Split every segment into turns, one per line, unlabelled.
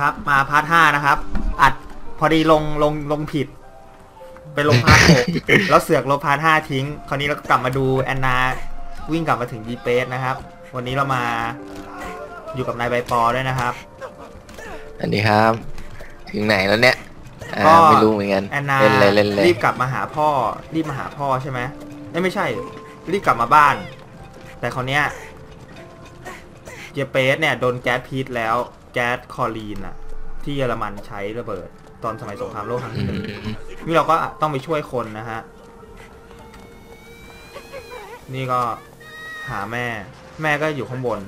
ครับ มาพาร์ทห้านะครับ อัดพอดีลงลงลงผิด ไปลงพาร์ทหกแล้วเสือกลบพาร์ทห้าทิ้ง คราวนี้เราก็กลับมาดูแอนนาวิ่งกลับมาถึงดีเปสนะครับ วันนี้เรามาอยู่กับนายใบปอด้วยนะครับ
อันนี้ครับ ถึงไหนแล้วเนี่ยอ่า
ก็
ไม่รู้เหมือนกัน
แอนนา
เล่นเลยเล่นเลย
รีบกลับมาหาพ่อ รีบมาหาพ่อใช่ไหมเอ้ยไม่ใช่ รีบกลับมาบ้าน แต่คราวเนี้ยเยเปสเนี่ยโดนแก๊สพิษแล้ว แก๊สคลอรีนอะที่เยอรมันใช้ระเบิด ตอนสมัยสงครามโลกครั้ง
อื
ที่หนึ่ง
ม
นี่เราก็ต้องไปช่วยคนนะฮะ นี่ก็หาแม่ แม่ก็อยู่ข้างบน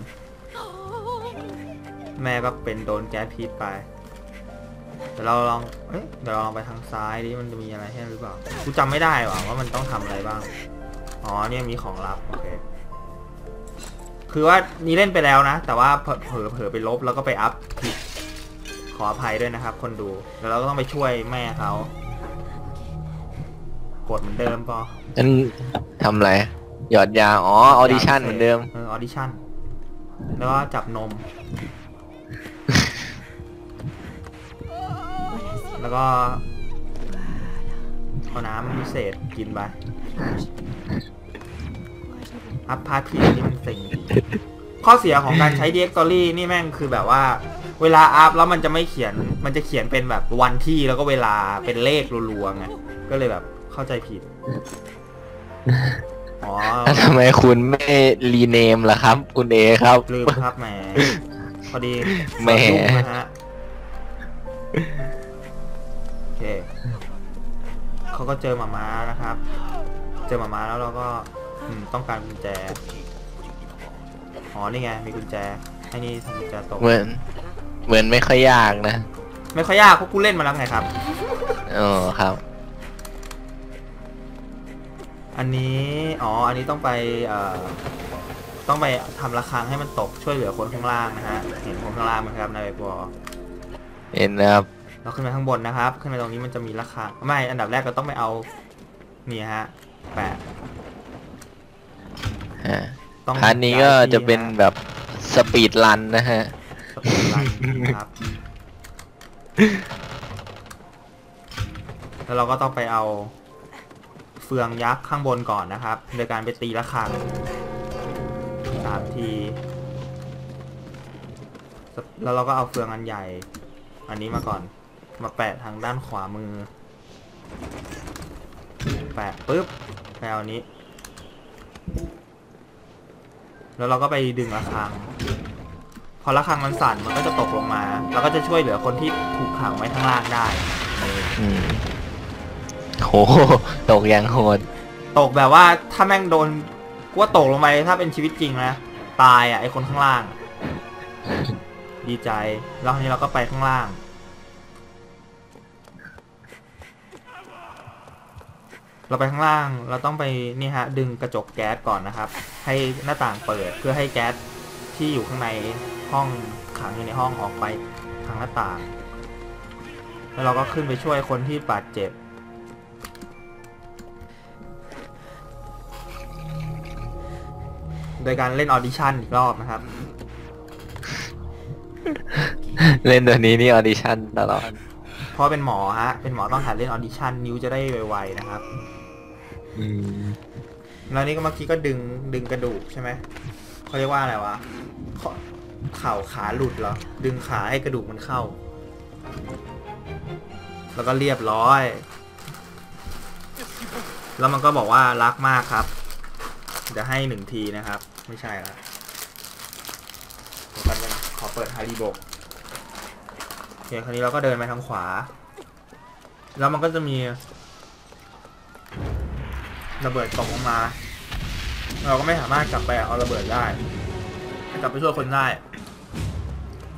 แม่ก็เป็นโดนแก๊สพิษไปเดี๋ยวเราลองเอ้ยเดี๋ยวเราลองไปทางซ้ายดิมันจะมีอะไรให้หรือเปล่า กูจำไม่ได้ว่ะว่ามันต้องทำอะไรบ้าง อ๋อเนี่ยมีของลับ โอเค คือว่านี่เล่นไปแล้วนะ แต่ว่าเผลอเผลอเผลอไปลบแล้วก็ไปอัพผิดขออภัยด้วยนะครับ คนดูแล้วเราก็ต้องไปช่วยแม่เขากดเหมือนเดิมปอ
นั่นทำอะไร หยอดยา อ๋อ ออดิชั่นเหมือนเดิม
เออออดิชั่น แล้วก็จับนม แล้วก็เอาน้ำพิเศษกินไป อัพพาร์ทพีนี่มันสิงข้อเสียของการใช้ Directory นี่แม่งคือแบบว่า เวลาอัพแล้วมันจะไม่เขียน มันจะเขียนเป็นแบบวันที่แล้วก็เวลาเป็นเลขรัวๆไงก็เลยแบบเข้าใจผิดอ๋อ
แล้วทำไมคุณไม่รีเนมล่ะครับ คุณเอครับ
ลืมครับแหมพอดี
แหม
ยุ่งนะฮะโอเคเขาก็เจอหมาม้านะครับ เจอหมาม้าแล้วเราก็ อืมต้องการกุญแจอ๋อนี่ไงมีกุญแจให้นี่ทำกุญแจตก
เหมือน เหมือนไม่ค่อยยากนะ
ไม่ค่อยยากเพราะกูเล่นมาแล้วไงครับ
อ๋อครับ
อันนี้อ๋ออันนี้ต้องไปเอ่อต้องไปทำระฆังให้มันตกช่วยเหลือคนข้างล่างนะฮะเห็นคนข้างล่างไหมครับนายใบบอ
เห็นนะครับ
เราขึ้นไปข้างบนนะครับ ขึ้นไปตรงนี้มันจะมีราคาไม่อันดับแรกเราต้องไปเอานี่ฮะแปะ
อ่า
ต้อง
พาร์ทนี้ก็จะเป็นแบบสปีดรันนะฮะ
สปีดรันนะครับ แล้วเราก็ต้องไปเอาเฟืองยักษ์ข้างบนก่อนนะครับ โดยการไปตีระฆังสามที แล้วเราก็เอาเฟืองอันใหญ่ อันนี้มาก่อน มาแปะทางด้านขวามือ แปะปุ๊บไปเอาอันนี้ แล้วเราก็ไปดึงระฆัง พอระฆังมันสั่นมันก็จะตกลงมา แล้วก็จะช่วยเหลือคนที่ถูกขังไว้ข้างล่างได้
อืมโหตกอย่างโหด
ตกแบบว่าถ้าแม่งโดนกูว่าตกลงไปถ้าเป็นชีวิตจริงนะตายอะไอคนข้างล่าง ดีใจ แล้วทีนี้เราก็ไปข้างล่าง เราไปข้างล่างเราต้องไปนี่ฮะดึงกระจกแก๊สก่อนนะครับ ให้หน้าต่างเปิดเพื่อให้แก๊สที่อยู่ข้างในห้องขังอยู่ในห้องออกไปทางหน้าต่าง แล้วเราก็ขึ้นไปช่วยคนที่บาดเจ็บโดยการเล่นออดิชั่นอีกรอบนะครับ
เล่นตัวนี้นี่ออดิชั่นตลอด
เพราะเป็นหมอฮะ เป็นหมอต้องหัดเล่นออดิชั่นนิ้วจะได้ไวๆนะครับ
อืม
แล้วนี่ก็เมื่อกี้ก็ดึงดึงกระดูกใช่ไหมเขาเรียกว่าอะไรวะขเข่าขาหลุดเหรอ ดึงขาให้กระดูกมันเข้า แล้วก็เรียบร้อย แล้วมันก็บอกว่ารักมากครับเดี๋ยวให้หนึ่งทีนะครับ ไม่ใช่ละเดี๋ยวแป๊บนึงขอเปิดฮาริโบกโอเคคราวนี้เราก็เดินไปทางขวา แล้วมันก็จะมี ระเบิดตกลงมา เราก็ไม่สามารถกลับไปเอาระเบิดได้กลับไปช่วยคนได้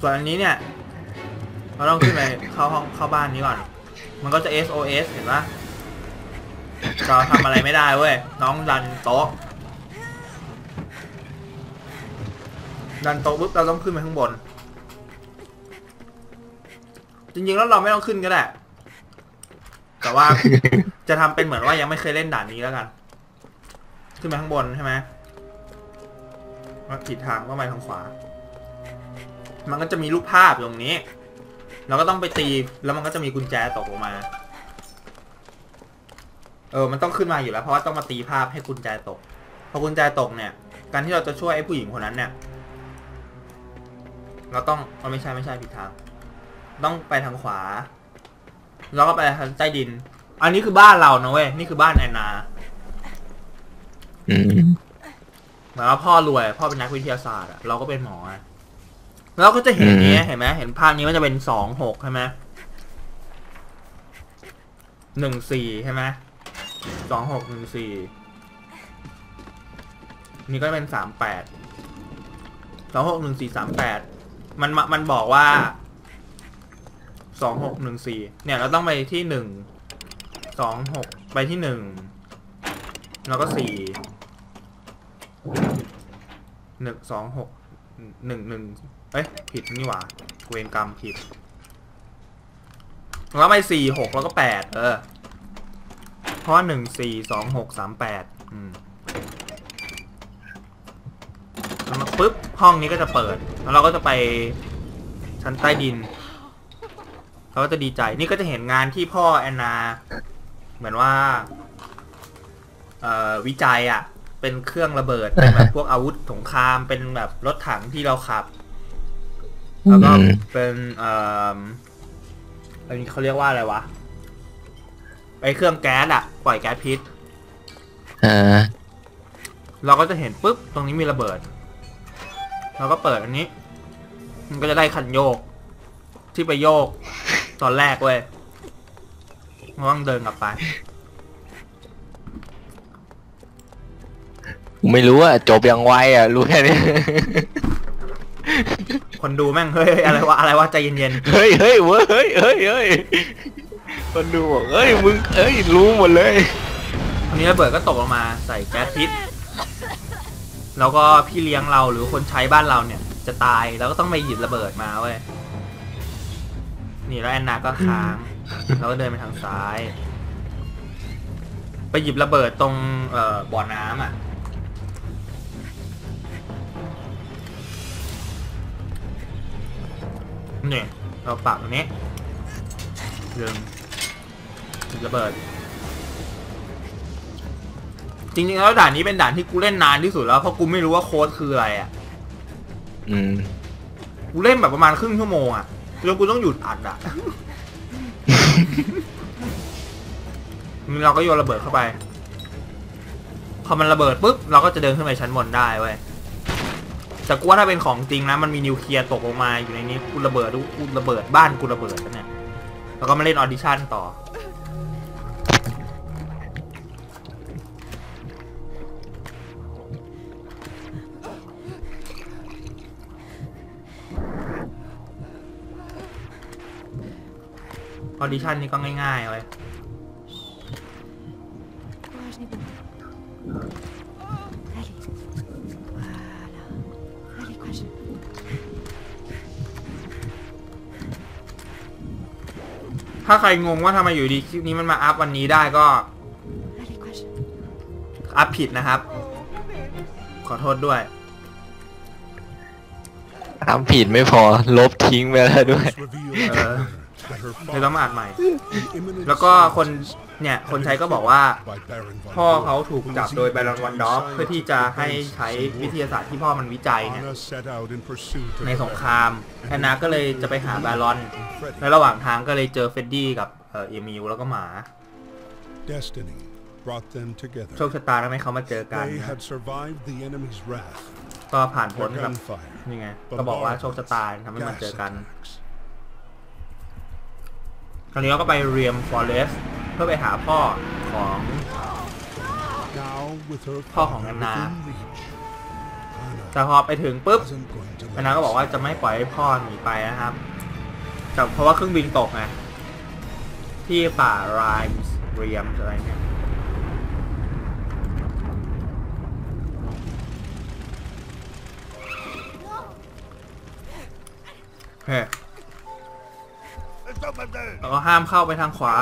ส่วนอันนี้เนี่ย เราต้องขึ้นไปเข้าห้องเข้าบ้านนี้ก่อน มันก็จะ SOS เห็นปะเราทำอะไรไม่ได้เว้ย น้องดันโต๊ะ ดันโต๊ะปุ๊บเราต้องขึ้นไปข้างบน จริงๆแล้วเราไม่ต้องขึ้นก็ได้ แต่ว่า จะทำเป็นเหมือนว่ายังไม่เคยเล่นด่านนี้แล้วกัน ขึ้นไปข้างบนใช่ไหมว่าผิดทางก็ไปทางขวา มันก็จะมีรูปภาพตรงนี้ เราก็ต้องไปตีแล้วมันก็จะมีกุญแจตกลงมา เออ มันต้องขึ้นมาอยู่แล้ว เพราะว่าต้องมาตีภาพให้กุญแจตก พอกุญแจตกเนี่ย การที่เราจะช่วยไอ้ผู้หญิงคนนั้นเนี่ย เราต้องเอาไม่ใช่ไม่ใช่ผิดทาง ต้องไปทางขวา แล้วก็ไปทางใต้ดิน อันนี้คือบ้านเรานะเว้ย นี่คือบ้านแอนนา
อืม
เหมือนว่าพ่อรวย พ่อเป็นนักวิทยาศาสตร์อะเราก็เป็นหมออะแล้วก็จะเห็นอย่างเนี้ยเห็นไหมเห็นภาพนี้มันจะเป็นสองหกใช่ไหมหนึ่งสี่ใช่ไหมสองหกหนึ่งสี่นี่ก็เป็นสามแปดสองหกหนึ่งสี่สามแปดมันมามันบอกว่าสองหกหนึ่งสี่เนี่ยเราต้องไปที่หนึ่ง สองหกไปที่หนึ่งแล้วก็สี่หนึ่งสองหกหนึ่งหนึ่งเอ้ยผิดนี่หว่าเวรกรรมผิดแล้วไปสี่หกแล้วก็แปดเออเพราะหนึ่งสี่สองหกสามแปดอืมแล้วมาปุ๊บห้องนี้ก็จะเปิด แล้วเราก็จะไปชั้นใต้ดินเขาก็จะดีใจนี่ก็จะเห็นงานที่พ่อแอนนา เหมือนว่าเอ่อวิจัยอะ เป็นเครื่องระเบิด เป็นแบบพวกอาวุธสงคราม เป็นแบบรถถังที่เราขับ แล้วก็
อืม
เป็นเอ่ออันนี้เขาเรียกว่าอะไรวะ ไอเครื่องแก๊สอะปล่อยแก๊สพิษ
อ่า
เราก็จะเห็นปุ๊บ ตรงนี้มีระเบิด เราก็เปิดอันนี้ มันก็จะได้คันโยก ที่ไปโยก ตอนแรกเว้ย มันต้องเดินกลับไป
ไม่รู้อะจบยังไวอะรู้แค่นี้
คนดูแม่งเฮ้ยอะไรวะอะไรวะใจเย็น
เฮ้ยเฮ้ยเว้ยเฮ้ยเฮ้ยเฮ้ยคนดูบอกเฮ้ยมึงเฮ้ยรู้หมดเลย
ๆอันนี้ระเบิดก็ตกลงมาใส่แก๊สพิษ แล้วก็พี่เลี้ยงเราหรือคนใช้บ้านเราเนี่ย จะตายแล้วก็ต้องไปหยิบระเบิดมาเว้ย นี่แล้วแอนนาก็ค้าง เราก็เดินไปทางซ้าย ไปหยิบระเบิดตรงเอ่อบ่อน้ำอะนี่เราปักตรงนี้ดึงหยิบระเบิด จริงๆแล้วด่านนี้เป็นด่านที่กูเล่นนานที่สุดแล้วเพราะกูไม่รู้ว่าโค้ดคืออะไรอะ
อืม
กูเล่นแบบประมาณครึ่งชั่วโมงอะแล้วกูต้องหยุดอัดอะ เราก็โยนระเบิดเข้าไป พอมันระเบิดปุ๊บเราก็จะเดินขึ้นไปชั้นบนได้เว้ยแต่กูว่าถ้าเป็นของจริงนะมันมีนิวเคลียร์ตกลงมาอยู่ในนี้กูระเบิดกูระเบิดบ้านกูระเบิดแล้วเนี่ยแล้วก็มาเล่นออดิชั่นต่อ ออดิชั่นนี่ก็ง่ายๆเลย
Courage, Nibo. Allez. Voilà. Allez, courage.
ถ้าใครงงว่าทำไมอยู่ดีคลิปนี้มันมาอัพวันนี้ได้ก็
Allez, courage.
อัพผิดนะครับ ขอโทษด้วย
ทำผิดไม่พอ ลบทิ้งไปแล้วด้วย
Uh, เลยต้องมาอัดใหม่ แล้วก็คนเนี่ยคนใช้ก็บอกว่า พ่อเขาถูกจับโดยไบรอนวันดอฟเพื่อที่จะให้ใช้วิทยาศาสตร์ที่พ่อมันวิจัยเนี่ยในสงครามแอนนาก็เลยจะไปหาไบรอนในระหว่างทางก็เลยเจอเฟดดี้กับเอ่อเอมิลแล้วก็หมา
Destiny brought them
โชค
together.
ชะตาทำให้เขามาเจอกัน
They
นะ
had survived the enemy's wrath,
ก็ผ่านพ้น
their
กับ
gunfire,
นี่ไงก็บอกว่าโชคชะตาทำให้มัน
gas
เจอกัน
attacks.
คราวนี้เราก็ไปเรียมฟอเรสเพื่อไปหาพ่อของพ่อของ
father
แอนนาแต่พอไปถึงปุ๊บแอน
let
นาก็บอกว่าจะไม่ปล่อยให้พ่อหนีไปนะครับแต่เพราะว่าเครื่องบินตกไงที่ป่าไรม์เรียมอะไรเนี่ยเฮ้ ยเราก็ห้ามเข้าไปทางขวา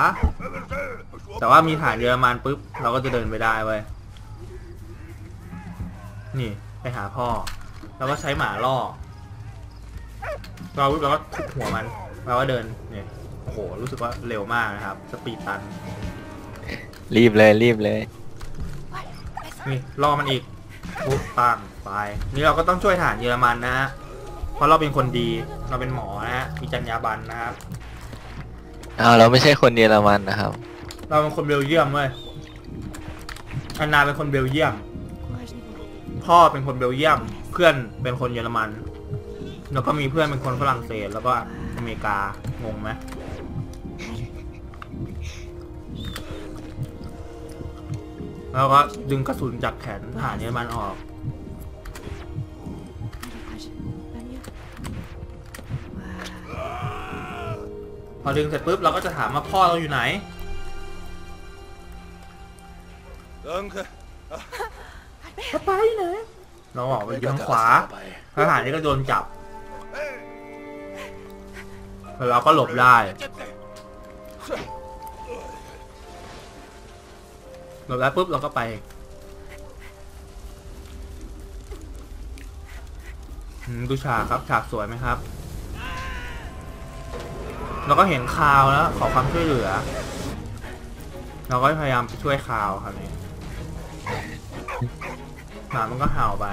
แต่ว่ามีฐานเยอรมันปุ๊บ เราก็จะเดินไปได้เว้ย นี่ไปหาพ่อ แล้วก็ใช้หมาล่อ เราปุ๊บเราก็ทุบหัวมัน เราก็เดิน เนี่ย โอ้โห รู้สึกว่าเร็วมากนะครับ สปีดตัน
รีบเลยรีบเลย
นี่รอมันอีกปุ๊บปังไป นี่เราก็ต้องช่วยทหารเยอรมันนะฮะ เพราะเราเป็นคนดี เราเป็นหมอนะฮะ มีจรรยาบรรณนะครับ
อ้าวเราไม่ใช่คนเยอรมันนะครับ
เราเป็นคนเบลเยียมเว้ยอันนาเป็นคนเบลเยียม พ่อเป็นคนเบลเยียม เพื่อนเป็นคนเยอรมัน แล้วก็มีเพื่อนเป็นคนฝรั่งเศส แล้วก็อเมริกา งงไหมแล้วก็ดึงกระสุนจากแขนทหารเยอรมันออก พอดึงเสร็จปุ๊บเราก็จะถามว่าพ่อเราอยู่ไหน
Danke.
ป้าป้าอยู่ไหนเราบอกว่าอยู่ทางขวาทหารนี่ก็โดนจับแล้วเราก็หลบได้ หลบได้ปุ๊บเราก็ไปอืมดูฉากครับฉากสวยไหมครับ เราก็เห็นคาวแล้วขอความช่วยเหลือ เราก็พยายามไปช่วยคาวครับนี่หมามันก็เห่าไป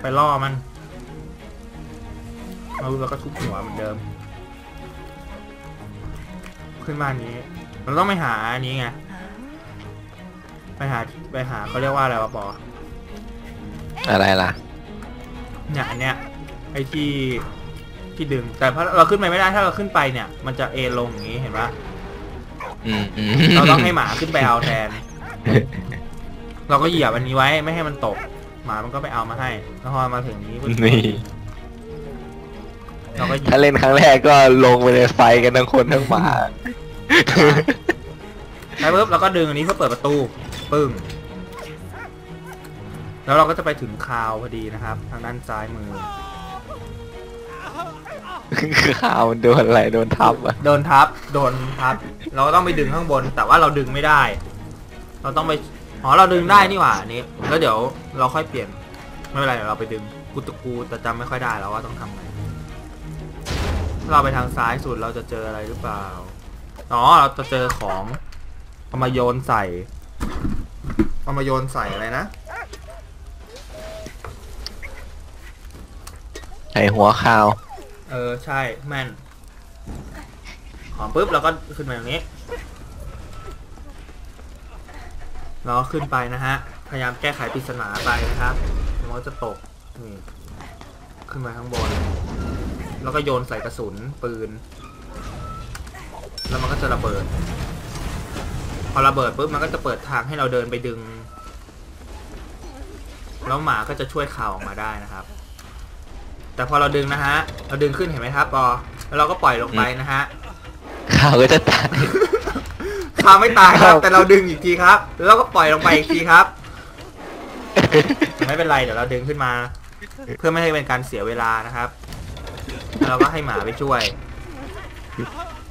ไปล่อมันเราแล้วก็ทุบหัวเหมือนเดิม ขึ้นมาอันนี้ เราต้องไปหาอันนี้ไง ไปหาไปหาเขาเรียกว่าอะไรวะปอ
อะไรล่ะ
เนี่ยอันเนี้ยไอ้ที่ ที่ดึง แต่พอเราขึ้นไปไม่ได้ถ้าเราขึ้นไปเนี่ย มันจะเอนลงอย่างนี้เห็นปะ
อืมอืม
เราต้องให้หมาขึ้นไปเอาแทน เราก็เหยียบอันนี้ไว้ไม่ให้มันตก หมามันก็ไปเอามาให้แล้วพอมาถึงนี้ปุ๊บ
นี่
เราก็หยิบ
ถ้าเล่นครั้งแรกก็ลงไปในไฟกันทั้งคนทั้งหมา
ไปปุ๊บเราก็ดึงอันนี้เพื่อเปิดประตูปึ้งแล้วเราก็จะไปถึงคาวพอดีนะครับ ทางด้านซ้ายมือ
ข่าวมันโดนอะไรโดนทับอะ
โดนทับ โดนทับ เราก็ต้องไปดึงข้างบน แต่ว่าเราดึงไม่ได้ เราต้องไปอ๋อเราดึงได้นี่หว่าอันนี้ แล้วเดี๋ยวเราค่อยเปลี่ยน ไม่เป็นไรเดี๋ยวเราไปดึง กูตะกูแต่จำไม่ค่อยได้แล้วว่าต้องทำไงถ้าเราไปทางซ้ายสุดเราจะเจออะไรหรือเปล่า อ๋อ เราจะเจอของเอามาโยนใส่เอามาโยนใส่อะไรนะ
ไอหัวข่าว
เออใช่แม่นของปุ๊บเราก็ขึ้นมาอย่างนี้เราก็ขึ้นไปนะฮะ พยายามแก้ไขปริศนาไปนะครับมันก็จะตกนี่ขึ้นมาข้างบน แล้วก็โยนใส่กระสุนปืน แล้วมันก็จะระเบิด พอระเบิดปุ๊บมันก็จะเปิดทางให้เราเดินไปดึง แล้วหมาก็จะช่วยข่าวออกมาได้นะครับ แต่พอเราดึงนะฮะ เราดึงขึ้นเห็นไหมครับปอแล้วเราก็ปล่อยลงไปนะฮะ
ข่าวก็จะตาย
ข่าวไม่ตายครับ แต่เราดึงอีกทีครับ แล้วเราก็ปล่อยลงไปอีกทีครับไม่เป็นไรเดี๋ยวเราดึงขึ้นมา เพื่อไม่ให้เป็นการเสียเวลานะครับแล้วเราก็ให้หมาไปช่วย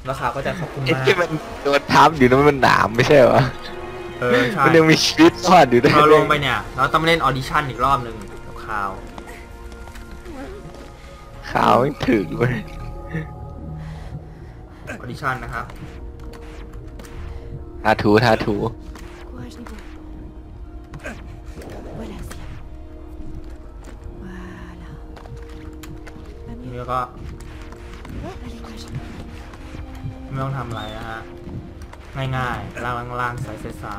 แล้วข่าวก็จะขอบคุณ
ไอ้
มาก
ที่มันโดนทับอยู่นั้นมันหนามไม่ใช่เหรอ
เออใช่
มันยังมีชีวิตรอดอยู่ด้วย
เราลงไปเนี่ย เราต้องมาเล่นออดิชั่นอีกรอบหนึ่งกับข่าว
ข่าวไม่ถึงเว้ย
ออดิชั่นนะครับ
ทาถูทาถู
Courage niveau. Voilà, ciel. Voilà. Va
นี่
mieux.
ก็
Allez, courage.
ไม่ต้องทำอะไรนะฮะ ง่ายๆล่างล่างๆซ้ายซ้า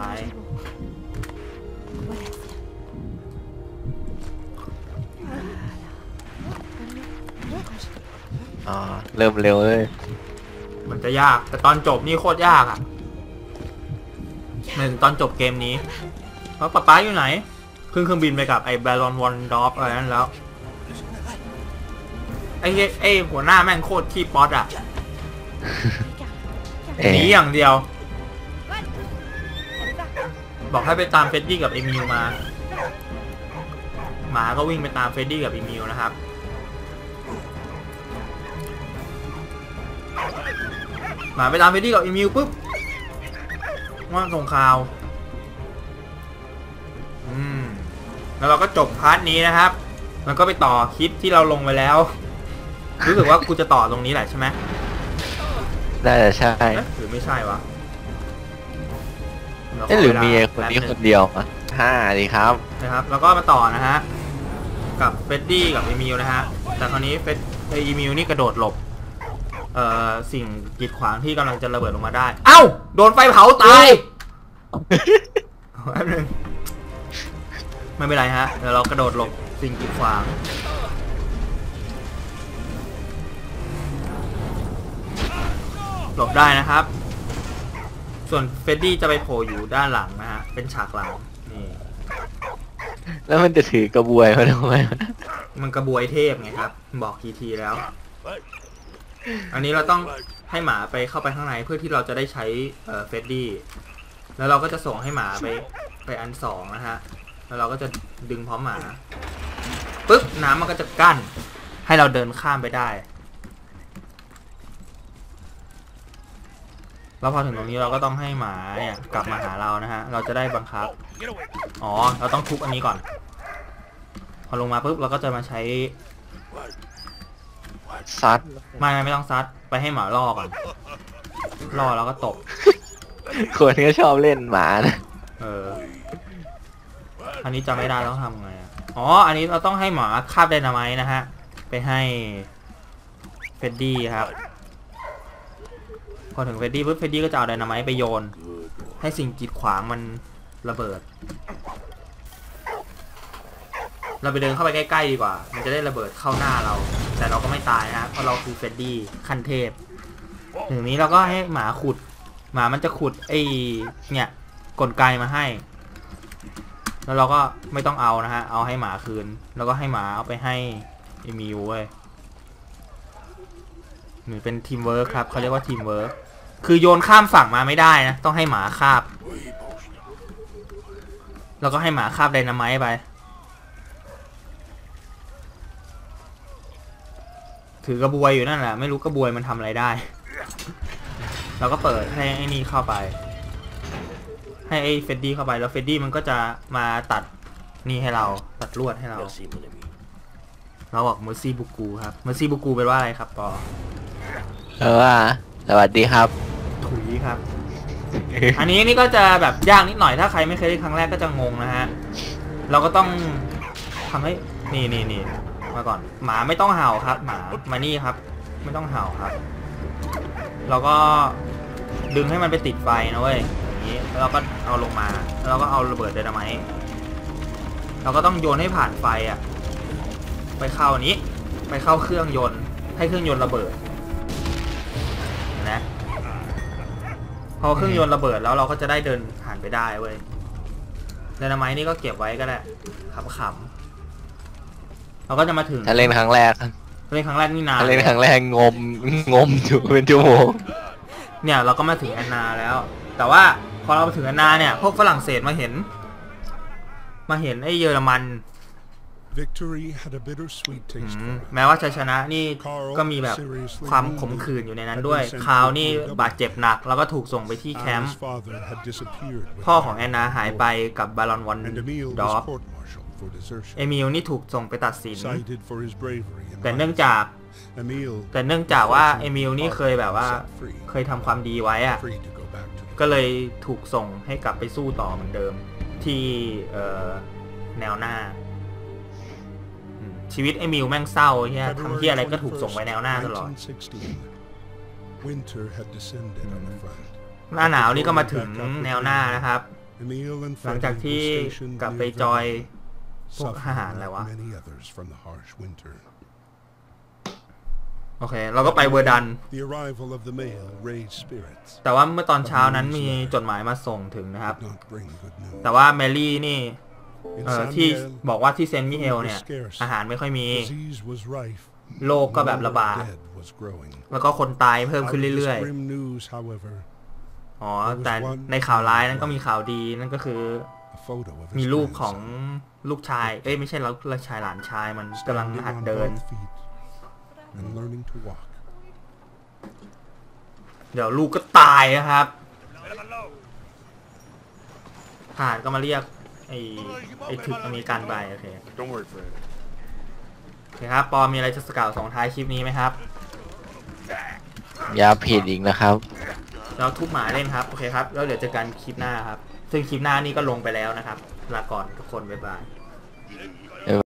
อ๋อเริ่มเร็วเลย
ๆมันจะยาก แต่ตอนจบนี่โคตรยากอะหนึ่งตอนจบเกมนี้เพราะป๊าป๊าอยู่ไหนขึ้นเครื่องบินไปกับไอ้แบรอนวอนดอฟอะไรนั่นแล้วไอ้เหี้ยไอ้หัวหน้าแม่งโคตรขี้ป๊อตอะ
เอ๊ะ
หนีอย่างเดียว บอกให้ไปตามเฟดดี้กับเอมิลมา หมาก็วิ่งไปตามเฟดดี้กับเอมิลนะครับ หมาไปตามเฟดดี้กับเอมิลปุ๊บว่าส่งข่าวอืมแล้วเราก็จบพาร์ทนี้นะครับ แล้วก็ไปต่อคลิปที่เราลงไปแล้ว รู้สึกว่ากูจะต่อตรงนี้แหละใช่ไหม
น่าจะใช่
เอ๊ะหรือไม่ใช่วะ
เอ๊ะหรือมีไอ้คนนี้คนเดียวอะห้าดีครับ
นะครับ แล้วก็มาต่อนะฮะ กับเฟดดี้กับอีมิลนะฮะ แต่คราวนี้เฟดไออีมิลนี่กระโดดหลบ เอ่อสิ่งกีดขวางที่กำลังจะระเบิดลงมาได้ เอ้า โดนไฟเผาตายแป๊บนึงไม่เป็นไรฮะเดี๋ยวเรากระโดดหลบสิ่งกีดขวาง หลบได้นะครับ ส่วนเฟดดี้จะไปโผล่อยู่ด้านหลังนะฮะ เป็นฉากหลังนี่
แล้วมันจะถือกระบวยมาทำไม
มันกระบวยเทพไงครับ บอกทีทีแล้ว อันนี้เราต้องให้หมาไปเข้าไปข้างในเพื่อที่เราจะได้ใช้เเฟดดี้แล้วเราก็จะส่งให้หมาไปไปอันสองนะฮะ แล้วเราก็จะดึงพร้อมหมาปึ๊บน้ำมันก็จะกั้น ให้เราเดินข้ามไปได้แล้วพอถึงตรงนี้เราก็ต้องให้หมาเนี่ยกลับมาหาเรานะฮะ เราจะได้บังคับ อ๋อ เราต้องทุบอันนี้ก่อน พอลงมาปุ๊บเราก็จะมาใช้
ซัด
ไม่ไม่ไม่ต้องซัดไปให้หมาล่อก่อนล่อแล้วก็ตบ
คนก็ชอบเล่นหมานะ
เออ อันนี้จำไม่ได้ต้องทำไงอะอ๋อ อันนี้เราต้องให้หมาคาบไดนาไมต์นะฮะ ไปให้เฟดดี้ครับ พอถึงเฟดดี้ปุ๊บเฟดดี้ก็จะเอาไดนาไมต์ไปโยน ให้สิ่งกีดขวางมันระเบิด เราไปเดินเข้าไปใกล้ๆดีกว่า มันจะได้ระเบิดเข้าหน้าเรา แต่เราก็ไม่ตายนะฮะเพราะเราคือเฟดดี้ขั้นเทพถึงนี้เราก็ให้หมาขุด หมามันจะขุดไอ้เนี่ยกลไกมาให้ แล้วเราก็ไม่ต้องเอานะฮะ เอาให้หมาคืน แล้วก็ให้หมาเอาไปให้ไอมิวเว้ยหรือเป็นทีมเวิร์คครับเขาเรียกว่าทีมเวิร์คคือโยนข้ามฝั่งมาไม่ได้นะ ต้องให้หมาคาบ แล้วก็ให้หมาคาบไดนาไมต์ไป ถือกระบวยอยู่นั่นแหละไม่รู้กระบวยมันทำอะไรได้ เราก็เปิดให้ไอ้นี่เข้าไป ให้ไอ้เฟดดี้เข้าไปแล้วเฟดดี้มันก็จะมาตัดนี่ให้เราตัดลวดให้เรา
Merci, mon ami.
เราบอกเมอร์ซี่บุกูครับเมอร์ซี่บุกูเป็นว่าอะไรครับปอ
เออว่าสวัสดีครับ
ถุยครับ อันนี้นี่ก็จะแบบยากนิดหน่อยถ้าใครไม่เคยเล่นครั้งแรกก็จะงงนะฮะ เราก็ต้องทำให้นี่นี่นี่ มาก่อน หมาไม่ต้องเห่าครับ หมามานี่ครับ ไม่ต้องเห่าครับ เราก็ดึงให้มันไปติดไฟนะเว้ยอย่างนี้แล้วเราก็เอาลงมาแล้วเราก็เอาระเบิดไดนาไมต์เราก็ต้องโยนให้ผ่านไฟอะไปเข้านี้ ไปเข้าเครื่องยนต์ ให้เครื่องยนต์ระเบิดนไหมพอเครื่องยนต์ระเบิดแล้วเราก็จะได้เดินผ่านไปได้เว้ยไดนาไมต์นี่ก็เก็บไว้ก็ได้ขำๆ เราก็จะมาถึง
ถ้าเล่นครั้งแรก
เล่นครั้งแรกนี่นาน
ถ้าเล่นครั้งแรกงมงมอยู่เป็นชั่วโมง
เนี่ยเราก็มาถึงแอนนาแล้ว แต่ว่าพอเรามาถึงแอนนาเนี่ยพวกฝรั่งเศสมาเห็น มาเห็นไอ้เยอรมัน
Victory had a bittersweet
อื
taste
ม
for him.
แม้ว่าชัยชนะนี่ก็มีแบบความขมขื่นอยู่ในนั้นด้วยคราวนี่บาดเจ็บหนัก แล้วก็ถูกส่งไปที่แคมป์
Anna's father had disappeared with
พ่อ
the
ของแอน
army
นาหายไปกับบารอนวอน
and Emil
ดอ
was
ฟ
court-martialed for
เอ
desertion.
มิลนี่ถูกส่งไปตัดสิน
Cited for his bravery in
แต่เนื่อง
life.
จาก
Emil
แต่เนื่องจากว่าเอมิลนี่เคยแบบว่า
set free,
เคยทำความดีไว้อะ
free to go back to the
ก็เลยถูกส่งให้กลับไปสู้ต่อเหมือนเดิม ที่เอ่อแนวหน้าอืมชีวิตไอ้มิวแม่งเศร้าเฮียทำ
February
เฮียอะไรก็ถูกส่งไว้แนวหน้าตลอด
1916. Winter had descended on the front.
หน้าหนาวนี่ก็มาถึงแนวหน้านะครับ
Emil and
หลังจาก
Freddie
ที่
were stationed
กลับ
near
ไปจอย
Verdun,
พวกทหารอะไรวะ
suffering like many others from the harsh winter.
โอเค เราก็ไปเวอร์ดัน
The arrival of the mail raised spirits,
แต่ว่าเมื่อตอนเช้านั้นมีจดหมายมาส่งถึงนะครับ
but not bring good news.
แต่ว่าแมรี่นี่
In
เอ่อ
San
ที่
Miguel,
บอกว่าที่เซนต์มิเฮลเนี่ย
food was scarce.
อาหารไม่ค่อยมี
Disease was rife.
โรคก็แบบระบาด
The dead was growing.
แล้วก็คนตายเพิ่มขึ้น
Out of
เรื่อย
this grim news, however,
ๆอ๋อ แต่ในข่าวร้ายนั้นก็มีข่าวดีนั่นก็คือ มีรูปของลูกชาย เอ้ยไม่ใช่ลูกชายหลานชายมันกำลังหัดเดิน เดี๋ยวลูกก็ตายนะครับทหารก็มาเรียกไอ้ไอ้ถึกมีการไปโอเคโอเคครับ ปอมีอะไรจะสกาวสองท้ายคลิปนี้ไหมครับ
อย่าผิดอีกนะครับ
แล้วทุบหมาเล่นครับ โอเคครับ แล้วเดี๋ยวเจอกันคลิปหน้าครับ ซึ่งคลิปหน้านี้ก็ลงไปแล้วนะครับ ลาก่อนทุกคน บ๊ายบาย